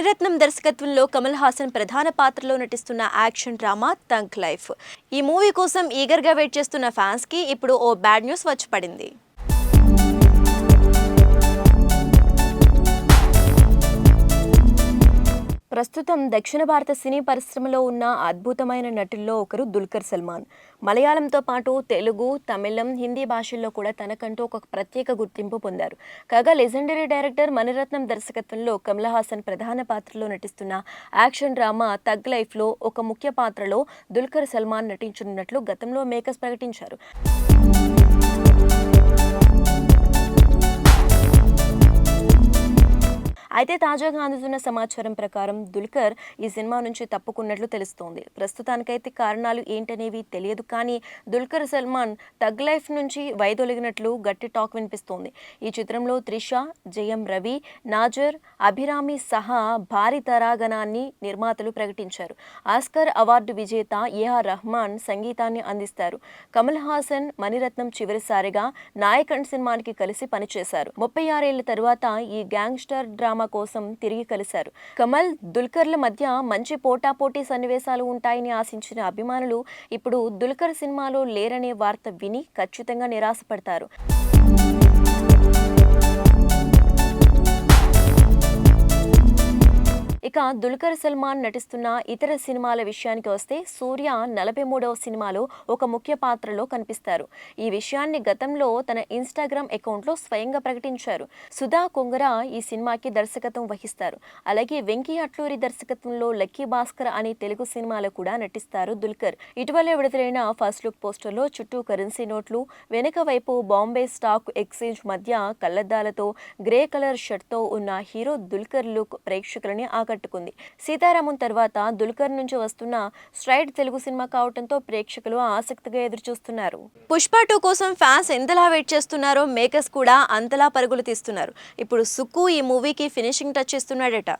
మణిరత్నం దర్శకత్వంలో కమల్ హాసన్ ప్రధాన పాత్రలో నటిస్తున్న యాక్షన్ డ్రామా తంక్ లైఫ్. ఈ మూవీ కోసం ఈగర్గా వెయిట్ చేస్తున్న ఫ్యాన్స్కి ఇప్పుడు ఓ బ్యాడ్ న్యూస్ వచ్చి పడింది. ప్రస్తుతం దక్షిణ భారత సినీ పరిశ్రమలో ఉన్న అద్భుతమైన నటుల్లో ఒకరు దుల్కర్ సల్మాన్. మలయాళంతో పాటు తెలుగు తమిళం హిందీ భాషల్లో కూడా తనకంటూ ఒక ప్రత్యేక గుర్తింపు పొందారు. కాగా లెజెండరీ డైరెక్టర్ మణిరత్నం దర్శకత్వంలో కమల్ హాసన్ ప్రధాన పాత్రలో నటిస్తున్న యాక్షన్ డ్రామా తగ్ లైఫ్లో ఒక ముఖ్య పాత్రలో దుల్కర్ సల్మాన్ నటించనున్నట్లు గతంలో మేకర్స్ ప్రకటించారు. అయితే తాజాగా అందుతున్న సమాచారం ప్రకారం దుల్కర్ ఈ సినిమా నుంచి తప్పుకున్నట్లు తెలుస్తోంది. ప్రస్తుతానికైతే కారణాలు ఏంటనేవి తెలియదు కానీ దుల్కర్ సల్మాన్ తగ్ లైఫ్ నుంచి వైదొలిగినట్లు గట్టి టాక్ వినిపిస్తోంది. ఈ చిత్రంలో త్రిష జయం రవి నాజర్ అభిరామి సహా భారీ తరాగణాన్ని నిర్మాతలు ప్రకటించారు. ఆస్కర్ అవార్డు విజేత ఏఆర్ రహమాన్ సంగీతాన్ని అందిస్తారు. కమల్ హాసన్ మణిరత్నం చివరిసారిగా నాయకన్ సినిమానికి కలిసి పనిచేశారు. ముప్పై ఆరేళ్ళ తరువాత ఈ గ్యాంగ్స్టర్ డ్రామా కోసం తిరిగి కలిశారు. కమల్ దుల్కర్ల మధ్య మంచి పోటాపోటీ సన్నివేశాలు ఉంటాయని ఆశించిన అభిమానులు ఇప్పుడు దుల్కర్ సినిమాలో లేరనే వార్త విని ఖచ్చితంగా నిరాశపడతారు. ఇక దుల్కర్ సల్మాన్ నటిస్తున్న ఇతర సినిమాల విషయానికి వస్తే సూర్య నలభై మూడవ సినిమాలో ఒక ముఖ్య పాత్రలో కనిపిస్తారు. ఈ విషయాన్ని గతంలో తన ఇన్స్టాగ్రామ్ అకౌంట్లో స్వయంగా ప్రకటించారు. సుధా కొంగర ఈ సినిమాకి దర్శకత్వం వహిస్తారు. అలాగే వెంకీ అట్లూరి దర్శకత్వంలో లక్కీ భాస్కర్ అనే తెలుగు సినిమాలో కూడా నటిస్తారు దుల్కర్. ఇటీవలే విడుదలైన ఫస్ట్ లుక్ పోస్టర్లో చుట్టూ కరెన్సీ నోట్లు వెనుక వైపు బాంబే స్టాక్ ఎక్స్చేంజ్ మధ్య కళ్ళద్దాలతో గ్రే కలర్ షర్ట్తో ఉన్న హీరో దుల్కర్ లుక్ ప్రేక్షకులని ఆకట్టుకుంది సీతారామం తర్వాత దుల్కర్ నుంచి వస్తున్న స్ట్రైట్ తెలుగు సినిమా కావడంతో ప్రేక్షకులు ఆసక్తిగా ఎదురుచూస్తున్నారు. పుష్ప టూ కోసం ఫ్యాన్స్ ఎంతలా వెయిట్ చేస్తున్నారో మేకర్స్ కూడా అంతలా పరుగులు తీస్తున్నారు. ఇప్పుడు సుక్కు ఈ మూవీకి ఫినిషింగ్ టచ్ ఇస్తున్నాడట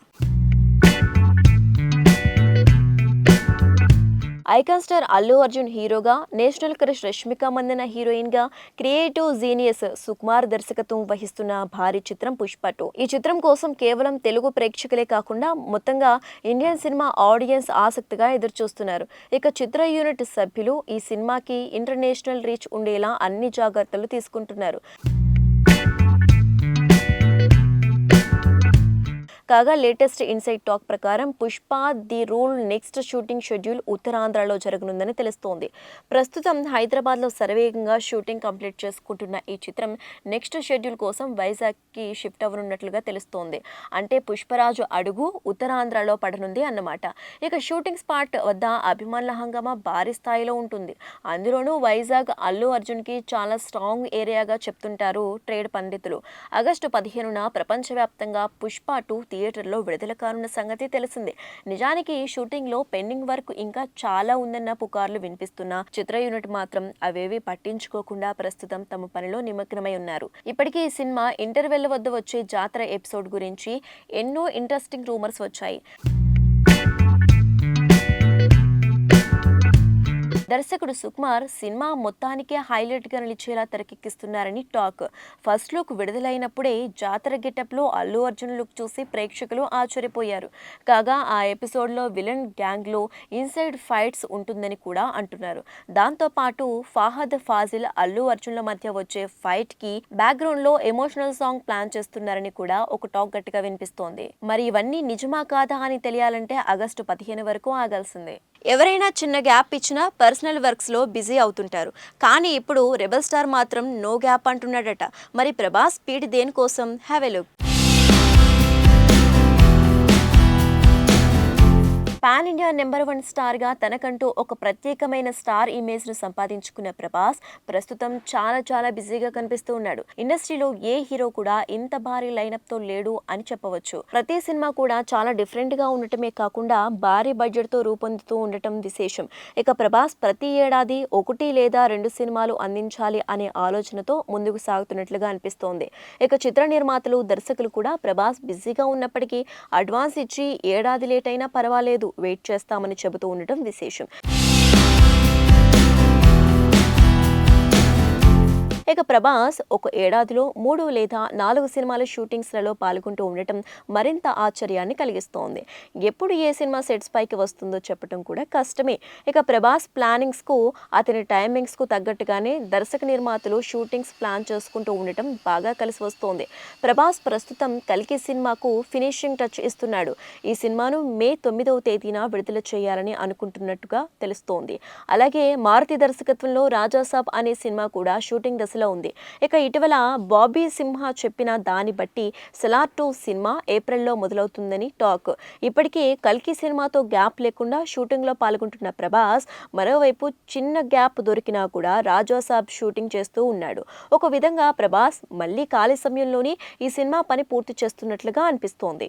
ఐకాన్ స్టార్ అల్లు అర్జున్ హీరోగా నేషనల్ క్రష్ రష్మిక మందన హీరోయిన్గా క్రియేటివ్ జీనియస్ సుకుమార్ దర్శకత్వం వహిస్తున్న భారీ చిత్రం పుష్ప టూ ఈ చిత్రం కోసం కేవలం తెలుగు ప్రేక్షకులే కాకుండా మొత్తంగా ఇండియన్ సినిమా ఆడియన్స్ ఆసక్తిగా ఎదురుచూస్తున్నారు. ఇక చిత్ర యూనిట్ సభ్యులు ఈ సినిమాకి ఇంటర్నేషనల్ రీచ్ ఉండేలా అన్ని జాగ్రత్తలు తీసుకుంటున్నారు. కాగా లేటెస్ట్ ఇన్సైట్ టాక్ ప్రకారం Pushpa the rule next shooting schedule ఉత్తరాంధ్రలో జరగనుందని తెలుస్తోంది. ప్రస్తుతం హైదరాబాద్లో శరవేగంగా షూటింగ్ కంప్లీట్ చేసుకుంటున్న ఈ చిత్రం నెక్స్ట్ షెడ్యూల్ కోసం వైజాగ్కి షిఫ్ట్ అవ్వనున్నట్లుగా తెలుస్తోంది. అంటే పుష్పరాజు అడుగు ఉత్తరాంధ్రలో పడనుంది అన్నమాట. ఇక షూటింగ్ స్పాట్ వద్ద అభిమానుల హంగామా భారీ స్థాయిలో ఉంటుంది. అందులోనూ వైజాగ్ అల్లు అర్జున్కి చాలా స్ట్రాంగ్ ఏరియాగా చెప్తుంటారు ట్రేడ్ పండితులు. ఆగస్టు పదిహేనున ప్రపంచవ్యాప్తంగా పుష్ప టూ థియేటర్లో విడుదల కానున్న సంగతి తెలిసిందే. నిజానికి షూటింగ్లో పెండింగ్ వర్క్ ఇంకా చాలా ఉందన్న పుకార్లు వినిపిస్తున్న చిత్ర యూనిట్ మాత్రం అవేవి పట్టించుకోకుండా ప్రస్తుతం తమ పనిలో నిమగ్నమై ఉన్నారు. ఇప్పటికీ ఈ సినిమా ఇంటర్వెల్ వద్ద వచ్చే జాతర ఎపిసోడ్ గురించి ఎన్నో ఇంట్రెస్టింగ్ రూమర్స్ వచ్చాయి. దర్శకుడు సుకుమార్ సినిమా మొత్తానికే హైలైట్గా నిలిచేలా తెరకెక్కిస్తున్నారని టాక్. ఫస్ట్ లుక్ విడుదలైనప్పుడే జాతర గెటప్లో అల్లు అర్జున్ లుక్ చూసి ప్రేక్షకులు ఆశ్చర్యపోయారు. కాగా ఆ ఎపిసోడ్లో విలన్ గ్యాంగ్లో ఇన్సైడ్ ఫైట్స్ ఉంటుందని కూడా అంటున్నారు. దాంతోపాటు ఫాహద్ ఫాజిల్ అల్లు అర్జున్ల మధ్య వచ్చే ఫైట్కి బ్యాక్గ్రౌండ్లో ఎమోషనల్ సాంగ్ ప్లాన్ చేస్తున్నారని కూడా ఒక టాక్ గట్టిగా వినిపిస్తోంది. మరి ఇవన్నీ నిజమా కాదా అని తెలియాలంటే ఆగస్టు పదిహేను వరకు ఆగాల్సిందే. ఎవరైనా చిన్న గ్యాప్ ఇచ్చినా పర్సనల్ వర్క్స్లో బిజీ అవుతుంటారు. కానీ ఇప్పుడు రెబల్ స్టార్ మాత్రం నో గ్యాప్ అంటున్నాడట. మరి ప్రభాస్ స్పీడ్ దేనికోసం? Have a look pan India number one స్టార్గా తనకంటూ ఒక ప్రత్యేకమైన స్టార్ ఇమేజ్ను సంపాదించుకున్న ప్రభాస్ ప్రస్తుతం చాలా చాలా బిజీగా కనిపిస్తూ ఉన్నాడు. ఇండస్ట్రీలో ఏ హీరో కూడా ఇంత భారీ లైనప్తో లేడు అని చెప్పవచ్చు. ప్రతి సినిమా కూడా చాలా డిఫరెంట్గా ఉండటమే కాకుండా భారీ బడ్జెట్తో రూపొందుతూ ఉండటం విశేషం. ఇక ప్రభాస్ ప్రతి ఏడాది ఒకటి లేదా రెండు సినిమాలు అందించాలి అనే ఆలోచనతో ముందుకు సాగుతున్నట్లుగా అనిపిస్తోంది. ఇక చిత్ర నిర్మాతలు దర్శకులు కూడా ప్రభాస్ బిజీగా ఉన్నప్పటికీ అడ్వాన్స్ ఇచ్చి ఏడాది లేట్ అయినా పర్వాలేదు. వెయిట్ చేస్తామని చెబుతూ ఉండటం విశేషం. ఇక ప్రభాస్ ఒక ఏడాదిలో మూడు లేదా నాలుగు సినిమాల షూటింగ్స్లలో పాల్గొంటూ ఉండటం మరింత ఆశ్చర్యాన్ని కలిగిస్తోంది. ఎప్పుడు ఏ సినిమా సెట్స్ పైకి వస్తుందో చెప్పడం కూడా కష్టమే. ఇక ప్రభాస్ ప్లానింగ్స్కు అతని టైమింగ్స్కు తగ్గట్టుగానే దర్శక నిర్మాతలు షూటింగ్స్ ప్లాన్ చేసుకుంటూ ఉండటం బాగా కలిసి వస్తోంది. ప్రభాస్ ప్రస్తుతం కల్కి సినిమాకు ఫినిషింగ్ టచ్ ఇస్తున్నాడు. ఈ సినిమాను మే తొమ్మిదవ తేదీన విడుదల చేయాలని అనుకుంటున్నట్టుగా తెలుస్తోంది. అలాగే మారుతి దర్శకత్వంలో రాజాసాబ్ అనే సినిమా కూడా షూటింగ్ దశలో ఉంది. ఇక ఇటీవల బాబీ సింహ చెప్పిన దాన్ని బట్టి సెలార్ టూ సినిమా ఏప్రిల్లో మొదలవుతుందని టాక్. ఇప్పటికే కల్కి సినిమాతో గ్యాప్ లేకుండా షూటింగ్లో పాల్గొంటున్న ప్రభాస్ మరోవైపు చిన్న గ్యాప్ దొరికినా కూడా రాజాసాబ్ షూటింగ్ చేస్తూ ఉన్నాడు. ఒక విధంగా ప్రభాస్ మళ్ళీ ఖాళీ సమయంలోనే ఈ సినిమా పని పూర్తి చేస్తున్నట్లుగా అనిపిస్తోంది.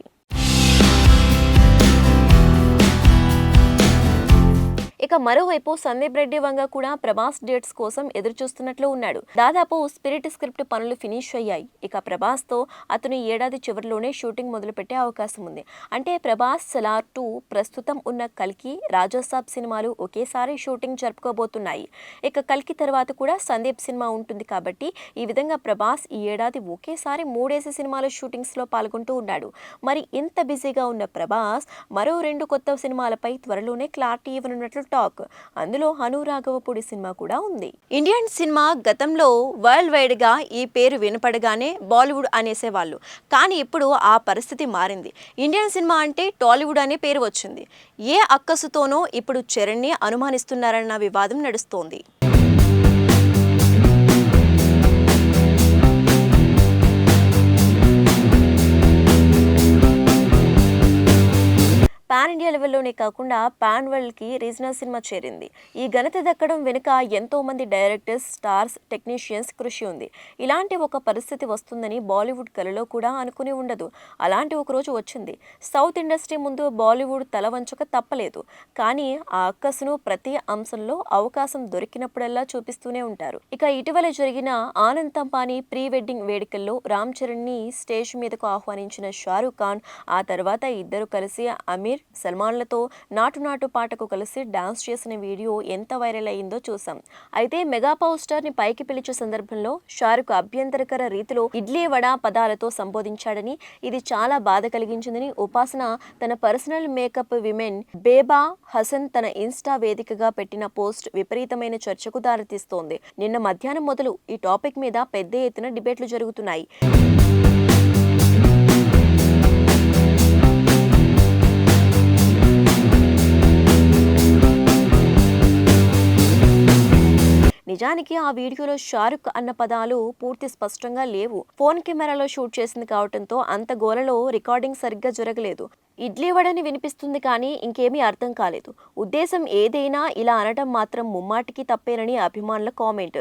ఇక మరోవైపు సందీప్ రెడ్డి వంగ కూడా ప్రభాస్ డేట్స్ కోసం ఎదురు చూస్తున్నట్లు ఉన్నాడు. దాదాపు స్పిరిట్ స్క్రిప్ట్ పనులు ఫినిష్ అయ్యాయి. ఇక ప్రభాస్తో అతను ఏడాది చివరిలోనే షూటింగ్ మొదలుపెట్టే అవకాశం ఉంది. అంటే ప్రభాస్ సలార్ టూ ప్రస్తుతం ఉన్న కల్కి రాజాసాబ్ సినిమాలు ఒకేసారి షూటింగ్ జరుపుకోబోతున్నాయి. ఇక కల్కి తర్వాత కూడా సందీప్ సినిమా ఉంటుంది కాబట్టి ఈ విధంగా ప్రభాస్ ఈ ఏడాది ఒకేసారి మూడేసి సినిమాల షూటింగ్స్లో పాల్గొంటూ ఉన్నాడు. మరి ఇంత బిజీగా ఉన్న ప్రభాస్ మరో రెండు కొత్త సినిమాలపై త్వరలోనే క్లారిటీ ఇవ్వనున్నట్లు టాక్. అందులో హనురాఘవపూడి సినిమా కూడా ఉంది. ఇండియన్ సినిమా గతంలో వరల్డ్ వైడ్గా ఈ పేరు వినపడగానే బాలీవుడ్ అనేసేవాళ్ళు. కానీ ఇప్పుడు ఆ పరిస్థితి మారింది. ఇండియన్ సినిమా అంటే టాలీవుడ్ అనే పేరు వచ్చింది. ఏ అక్కసుతోనో ఇప్పుడు చరణ్ని అనుమానిస్తున్నారన్న వివాదం నడుస్తోంది. పాన్ ఇండియా లెవెల్లోనే కాకుండా పాన్ వరల్డ్కి రీజనల్ సినిమా చేరింది. ఈ ఘనత దక్కడం వెనుక ఎంతో మంది డైరెక్టర్స్ స్టార్స్ టెక్నీషియన్స్ కృషి ఉంది. ఇలాంటి ఒక పరిస్థితి వస్తుందని బాలీవుడ్ కలలో కూడా అనుకుని ఉండదు. అలాంటి ఒక రోజు వచ్చింది. సౌత్ ఇండస్ట్రీ ముందు బాలీవుడ్ తల వంచక తప్పలేదు. కానీ ఆ అక్కసును ప్రతి అంశంలో అవకాశం దొరికినప్పుడల్లా చూపిస్తూనే ఉంటారు. ఇక ఇటీవల జరిగిన ఆనంద్ తంపాని ప్రీ వెడ్డింగ్ వేడుకల్లో రామ్ చరణ్ని స్టేజ్ మీదకు ఆహ్వానించిన షారూఖ్ ఖాన్ ఆ తర్వాత ఇద్దరు కలిసి అమీర్ సల్మాన్లతో నాటు నాటు పాటకు కలిసి డాన్స్ చేసిన వీడియో ఎంత వైరల్ అయిందో చూసాం. అయితే మెగా పవర్ స్టార్ని పైకి పిలిచే సందర్భంలో షారుఖ్ అభ్యంతరకర రీతిలో ఇడ్లీ వడ పదాలతో సంబోధించాడని ఇది చాలా బాధ కలిగించిందని ఉపాసన తన personal makeup women Beba Hasan తన ఇన్స్టా వేదికగా పెట్టిన పోస్ట్ విపరీతమైన చర్చకు దారితీస్తోంది. నిన్న మధ్యాహ్నం మొదలు ఈ టాపిక్ మీద పెద్ద ఎత్తున డిబేట్లు జరుగుతున్నాయి. నిజానికి ఆ వీడియోలో షారుఖ్ అన్న పదాలు పూర్తి స్పష్టంగా లేవు. ఫోన్ కెమెరాలో షూట్ చేసింది కావడంతో అంత గోలలో రికార్డింగ్ సరిగ్గా జరగలేదు. ఇడ్లీ వడని వినిపిస్తుంది కానీ ఇంకేమీ అర్థం కాలేదు. ఉద్దేశం ఏదైనా ఇలా అనడం మాత్రం ముమ్మాటికి తప్పేనని అభిమానుల కామెంట్.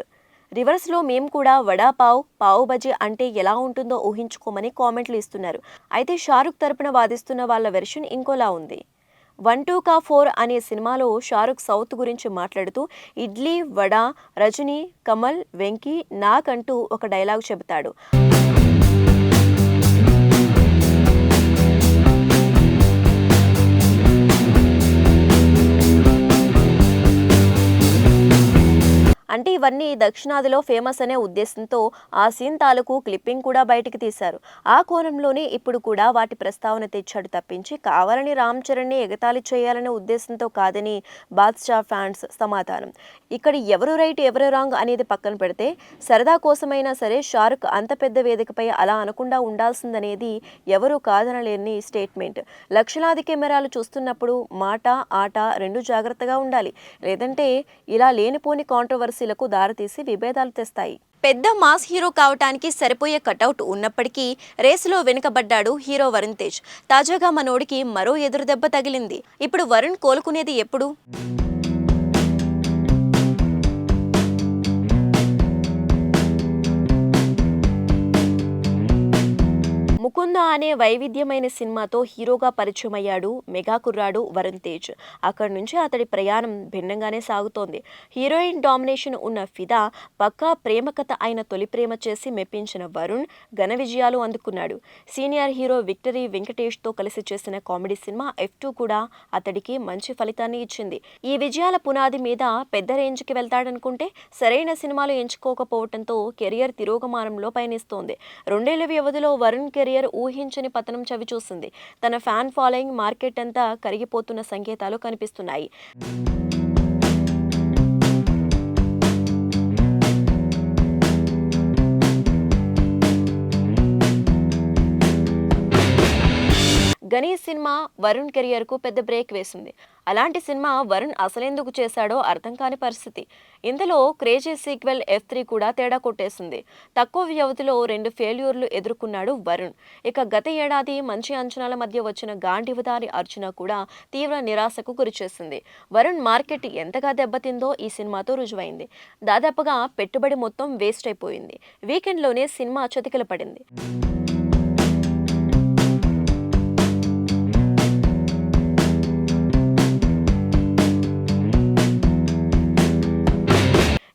రివర్స్లో మేము కూడా వడాపావ్ పావు బజీ అంటే ఎలా ఉంటుందో ఊహించుకోమని కామెంట్లు ఇస్తున్నారు. అయితే షారుఖ్ తరపున వాదిస్తున్న వాళ్ళ వెర్షన్ ఇంకోలా ఉంది. వన్ టూ కా ఫోర్ అనే సినిమాలో షారుఖ్ సౌత్ గురించి మాట్లాడుతూ ఇడ్లీ వడ రజనీ కమల్ వెంకీ నాకంటూ ఒక డైలాగ్ చెబుతాడు. అంటే ఇవన్నీ దక్షిణాదిలో ఫేమస్ అనే ఉద్దేశంతో ఆ సీన్ తాలూకు క్లిప్పింగ్ కూడా బయటికి తీశారు. ఆ కోణంలోనే ఇప్పుడు కూడా వాటి ప్రస్తావన తెచ్చాడు తప్పించి కావాలని రామ్ చరణ్ని ఎగతాళి చేయాలనే ఉద్దేశంతో కాదని బాద్షా ఫ్యాన్స్ సమాధానం. ఇక్కడ ఎవరు రైట్ ఎవరు రాంగ్ అనేది పక్కన పెడితే సరదా కోసమైనా సరే షారుఖ్ అంత పెద్ద వేదికపై అలా అనకుండా ఉండాల్సిందనేది ఎవరు కాదనలేని స్టేట్మెంట్. లక్షలాది కెమెరాలు చూస్తున్నప్పుడు మాట ఆట రెండు జాగ్రత్తగా ఉండాలి. లేదంటే ఇలా లేనిపోని కాంట్రవర్సీలకు దారితీసి విభేదాలు తెస్తాయి. పెద్ద మాస్ హీరో కావటానికి సరిపోయే కటౌట్ ఉన్నప్పటికీ రేసులో వెనుకబడ్డాడు హీరో వరుణ్ తేజ్. తాజాగా మనోడికి మరో ఎదురు దెబ్బ తగిలింది. ఇప్పుడు వరుణ్ కోలుకునేది ఎప్పుడు? ముకుంద అనే వైవిధ్యమైన సినిమాతో హీరోగా పరిచయం అయ్యాడు మెగా కుర్రాడు వరుణ్ తేజ్. అక్కడి నుంచి అతడి ప్రయాణం భిన్నంగానే సాగుతోంది. హీరోయిన్ డామినేషన్ ఉన్న ఫిదా పక్కా ప్రేమ కథ అయిన తొలి ప్రేమ చేసి మెప్పించిన వరుణ్ ఘన విజయాలు అందుకున్నాడు. సీనియర్ హీరో విక్టరీ వెంకటేష్తో కలిసి చేసిన కామెడీ సినిమా ఎఫ్ టూ కూడా అతడికి మంచి ఫలితాన్ని ఇచ్చింది. ఈ విజయాల పునాది మీద పెద్ద రేంజ్కి వెళ్తాడనుకుంటే సరైన సినిమాలు ఎంచుకోకపోవడంతో కెరియర్ తిరోగమానంలో పయనిస్తోంది. రెండేళ్ళ వ్యవధిలో వరుణ్ కెరియర్ ఊహించని పతనం చవిచూసింది తన ఫ్యాన్ ఫాలోయింగ్ మార్కెట్ అంతా కరిగిపోతున్న సంకేతాలు కనిపిస్తున్నాయి. గణేష్ సినిమా వరుణ్ కెరియర్కు పెద్ద బ్రేక్ వేసింది. అలాంటి సినిమా వరుణ్ అసలెందుకు చేశాడో అర్థం కాని పరిస్థితి. ఇందులో క్రేజీ సీక్వెల్ ఎఫ్ త్రీ కూడా తేడా కొట్టేసింది. తక్కువ వ్యవధిలో రెండు ఫెయిల్యూర్లు ఎదుర్కొన్నాడు వరుణ్. ఇక గత ఏడాది మంచి అంచనాల మధ్య వచ్చిన గాంధీవదారి అర్జున కూడా తీవ్ర నిరాశకు గురిచేసింది. వరుణ్ మార్కెట్ ఎంతగా దెబ్బతిందో ఈ సినిమాతో రుజువైంది. దాదాపుగా పెట్టుబడి మొత్తం వేస్ట్ అయిపోయింది. వీకెండ్లోనే సినిమా చతికిల పడింది.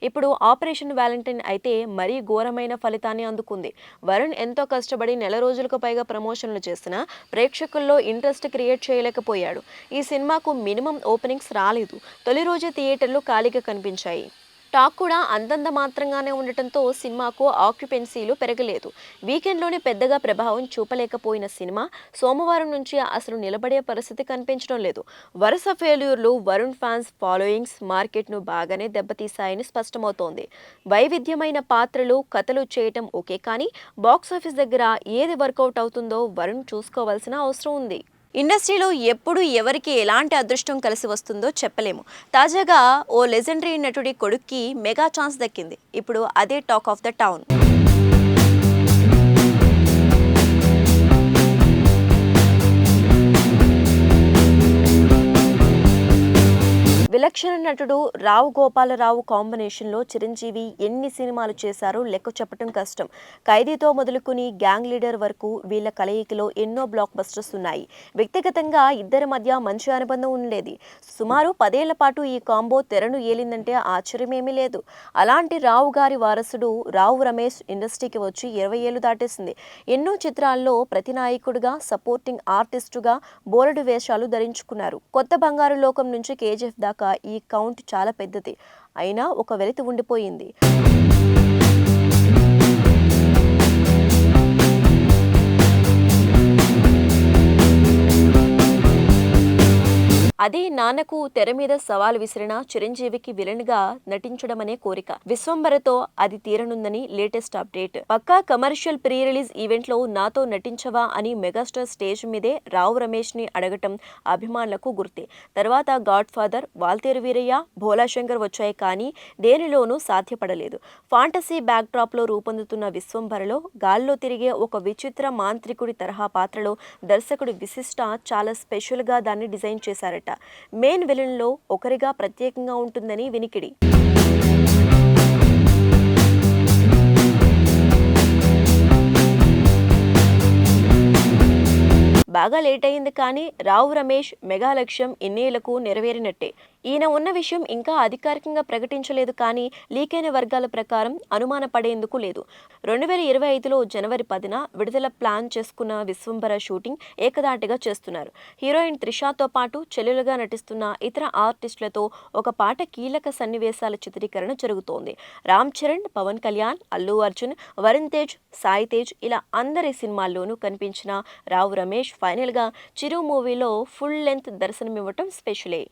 ఇప్పుడు ఆపరేషన్ వ్యాలంటైన్ అయితే మరీ ఘోరమైన ఫలితాన్ని అందుకుంది. వరుణ్ ఎంతో కష్టపడి నెల రోజులకు పైగా ప్రమోషన్లు చేసినా ప్రేక్షకుల్లో ఇంట్రెస్ట్ క్రియేట్ చేయలేకపోయాడు. ఈ సినిమాకు మినిమం ఓపెనింగ్స్ రాలేదు. తొలి రోజే థియేటర్లు ఖాళీగా కనిపించాయి. టాక్ కూడా అంతంత మాత్రంగానే ఉండటంతో సినిమాకు ఆక్యుపెన్సీలు పెరగలేదు. వీకెండ్లోనే పెద్దగా ప్రభావం చూపలేకపోయిన సినిమా సోమవారం నుంచి అసలు నిలబడే పరిస్థితి కనిపించడం లేదు. వరుస ఫెయిల్యూర్లు వరుణ్ ఫ్యాన్స్ ఫాలోయింగ్స్ మార్కెట్ను బాగానే దెబ్బతీశాయని స్పష్టమవుతోంది. వైవిధ్యమైన పాత్రలు కథలు చేయటం ఓకే కానీ బాక్సాఫీస్ దగ్గర ఏది వర్కౌట్ అవుతుందో వరుణ్ చూసుకోవాల్సిన అవసరం ఉంది. ఇండస్ట్రీలో ఎప్పుడు ఎవరికి ఎలాంటి అదృష్టం కలిసి వస్తుందో చెప్పలేము. తాజాగా ఓ లెజెండరీ నటుడి కొడుక్కి మెగా ఛాన్స్ దక్కింది. ఇప్పుడు అదే టాక్ ఆఫ్ ద టౌన్. విలక్షణ నటుడు రావు గోపాలరావు కాంబినేషన్లో చిరంజీవి ఎన్ని సినిమాలు చేశారో లెక్క చెప్పడం కష్టం. ఖైదీతో మొదలుకుని గ్యాంగ్ లీడర్ వరకు వీళ్ళ కలయికలో ఎన్నో బ్లాక్ బస్టర్స్ ఉన్నాయి. వ్యక్తిగతంగా ఇద్దరి మధ్య మంచి అనుబంధం ఉండేది సుమారు పదేళ్ళ పాటు ఈ కాంబో తెరను ఏలిందంటే ఆశ్చర్యమేమీ లేదు. అలాంటి రావు గారి వారసుడు రావు రమేష్ ఇండస్ట్రీకి వచ్చి ఇరవై ఏళ్ళు దాటేసింది. ఎన్నో చిత్రాల్లో ప్రతి నాయకుడుగా సపోర్టింగ్ ఆర్టిస్టుగా బోరడు వేషాలు ధరించుకున్నారు. కొత్త బంగారు లోకం నుంచి కేజీఎఫ్ దాకా ఈ కౌంట్ చాలా పెద్దది. అయినా ఒక వెలితి ఉండిపోయింది. అదే నాన్నకు తెర మీద సవాల్ విసిరిన చిరంజీవికి విలన్గా నటించడమనే కోరిక. విశ్వంబరతో అది తీరనుందని latest update. Pakka commercial pre release ఈవెంట్లో నాతో నటించవా అని మెగాస్టార్ స్టేజ్ మీదే రావు రమేష్ని అడగటం అభిమానులకు గుర్తే. తర్వాత గాడ్ ఫాదర్ వాల్తేరు వీరయ్య భోలా శంకర్ వచ్చాయి కానీ దేనిలోనూ సాధ్యపడలేదు. ఫాంటసీ బ్యాక్ డ్రాప్లో రూపొందుతున్న విశ్వంభరలో గాల్లో తిరిగే ఒక విచిత్ర మాంత్రికుడి తరహా పాత్రలో దర్శకుడు విశిష్ట చాలా స్పెషల్గా దాన్ని డిజైన్ చేశారట. మెయిన్ విలన్లో ఒకరిగా ప్రత్యేకంగా ఉంటుందని వినికిడి. బాగా లేట్ అయింది కానీ రావు రమేష్ మెగా లక్ష్యం ఇన్నేళ్ళకు నెరవేరినట్టే. ఈయన ఉన్న విషయం ఇంకా అధికారికంగా ప్రకటించలేదు కానీ లీకైన వర్గాల ప్రకారం అనుమాన పడేందుకు లేదు. రెండు వేల ఇరవై ఐదులో జనవరి పదిన విడుదల ప్లాన్ చేసుకున్న విశ్వంబర షూటింగ్ ఏకదాటిగా చేస్తున్నారు. హీరోయిన్ త్రిషాతో పాటు చెల్లెలుగా నటిస్తున్న ఇతర ఆర్టిస్టులతో ఒక పాట కీలక సన్నివేశాల చిత్రీకరణ జరుగుతోంది. రామ్ చరణ్ పవన్ కళ్యాణ్ అల్లు అర్జున్ వరుణ్ తేజ్ సాయి తేజ్ ఇలా అందరి సినిమాల్లోనూ కనిపించిన రావు రమేష్ ఫైనల్గా చిరు మూవీలో ఫుల్ లెంత్ దర్శనమివ్వటం స్పెషలే.